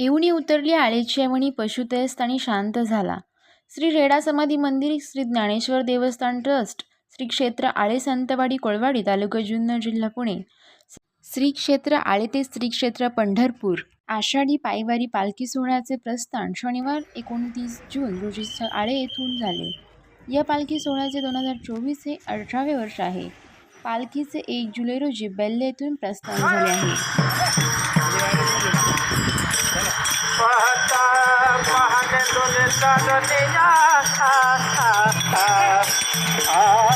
येऊनी उतरली आळेची म्हणी पशुतयस्त आणि शांत झाला. श्री रेडा समाधी मंदिर श्री ज्ञानेश्वर देवस्थान ट्रस्ट श्री क्षेत्र आळे संतवाडी कोळवाडी तालुका जुन्नर जिल्हा पुणे. श्री क्षेत्र आळे ते श्री क्षेत्र पंढरपूर. आषाढी पायवारी पालखी सोहळ्याचे प्रस्थान शनिवार एकोणतीस जून रोजी स- आळे येथून झाले. या पालखी सोहळ्याचे दोन हजार चोवीस हे अठरावे वर्ष आहे. पालखीचे एक जुलै रोजी बेल्ले येथून प्रस्थान झाले आहे. पाहता पाहणे तुले चालले या आ, आ, आ, आ.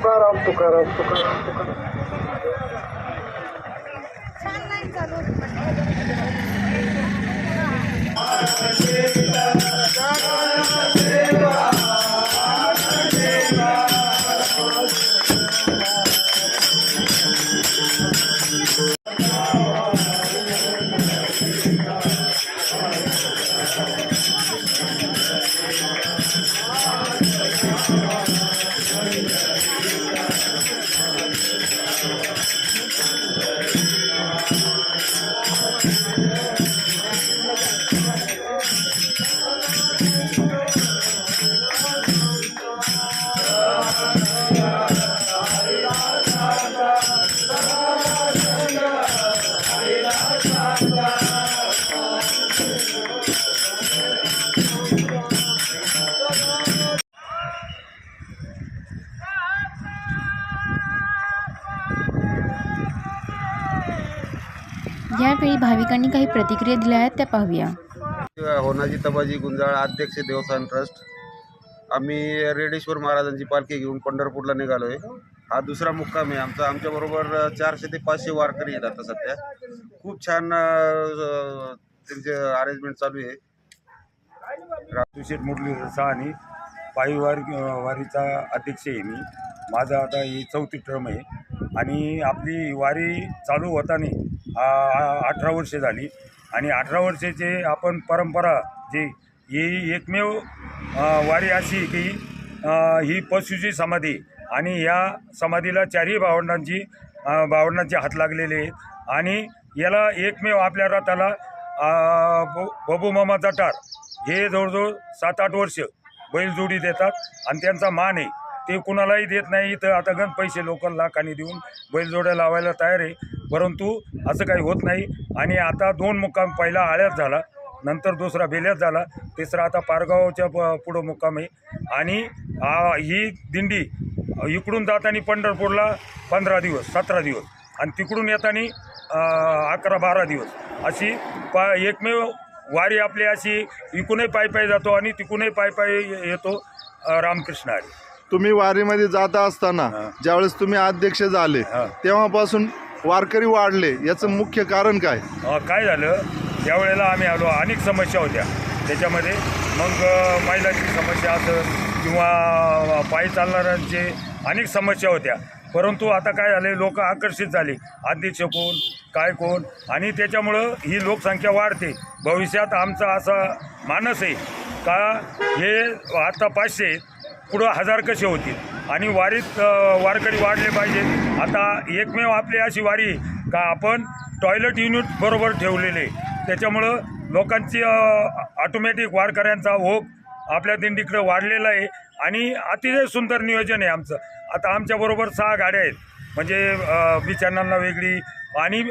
तुकाराम चला तुकाराम तुकाराम यावेळी भाविकांनी काही प्रतिक्रिया दिल्या आहेत त्या पाहूया. होनाजी तबाजी गुंजाळ अध्यक्ष देवस्थान ट्रस्ट. आम्ही रेडेश्वर महाराजांची पालखी घेऊन पंढरपूरला निघालो आहे हा दुसरा मुक्काम आहे आमचा. आमच्याबरोबर चारशे ते पाचशे वारकरी आहेत आता सध्या. खूप छान त्यांचे अरेंजमेंट चालू आहे. तुषेट मुरली साहानी पायी वारी वारीचा अध्यक्ष आहे मी. माझा आता ही चौथी टर्म आहे. आणि आपली वारी चालू होताना अठरा वर्षे झाली. आणि अठरा वर्षाचे आपण परंपरा जी ही एकमेव वारी अशी की ही पशुची समाधी आणि या समाधीला चारही भावंडांची भावंडांचे हात लागलेले आहेत. आणि याला एकमेव आपल्या रथाला ब- बबू मामा जटार हे जवळजवळ सात आठ वर्ष बैलजोडी देतात आणि त्यांचा मान आहे. ते कुणालाही देत नाही. तर आता गण पैसे लोक लाखांनी देऊन बैलजोड्या लावायला तयार आहे. परंतु असं काही होत नाही. आणि आता दोन मुक्काम पहिला आळ्यात झाला. नंतर दुसरा बेल्यात झाला. तिसरा आता पारगावच्या प पुढं मुक्काम आहे. आणि ही दिंडी इकडून जाताना पंढरपूरला पंधरा दिवस सतरा दिवस. आणि तिकडून येताना अकरा बारा दिवस. अशी पा एकमेव वारी आपली अशी इकूनही पायी पायी जातो आणि तिकूनही पायी पायी येतो. रामकृष्ण हरी. तुम्ही वारीमध्ये जाता असताना. ज्यावेळेस तुम्ही अध्यक्ष झाले. तेव्हापासून वारकरी वाढले याचं मुख्य कारण काय? अ, काय झालं? त्यावेळेला आम्ही आलो अनेक समस्या होत्या. त्याच्यामध्ये मग अ, महिलांची समस्या असं किंवा पायी चालणाऱ्यांचे अनेक समस्या होत्या. परंतु आता काय झाले लोक आकर्षित झाले. अध्यक्ष कोण काय कोण? आणि त्याच्यामुळं ही लोकसंख्या वाढते. भविष्यात आमचा असा मानस आहे का हे आता पाचशे पुढं हजार कसे होतील? आणि वारीत वारकरी वाढले पाहिजेत. आता एकमेव आपली अशी वारी का आपण टॉयलेट युनिट बरोबर ठेवलेले. त्याच्यामुळं लोकांची ऑटोमॅटिक वारकऱ्यांचा ओघ आपल्या दिंडीकडे वाढलेला आहे. आणि अतिशय सुंदर नियोजन आहे आमचं. आता आमच्याबरोबर सहा गाड्या आहेत. म्हणजे अ, बिचारांना वेगळी. आणि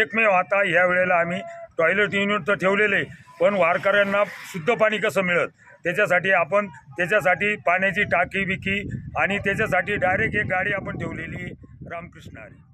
एकमेव आता ह्या वेळेला आम्ही टॉयलेट युनिट तर ठेवलेलं आहे पण वारकऱ्यांना शुद्ध पाणी कसं मिळत? त्याच्यासाठी आपण त्याच्यासाठी पाण्याची टाकी बिकी आणि त्याच्यासाठी डायरेक्ट एक गाडी आपण ठेवलेली रामकृष्ण हरी.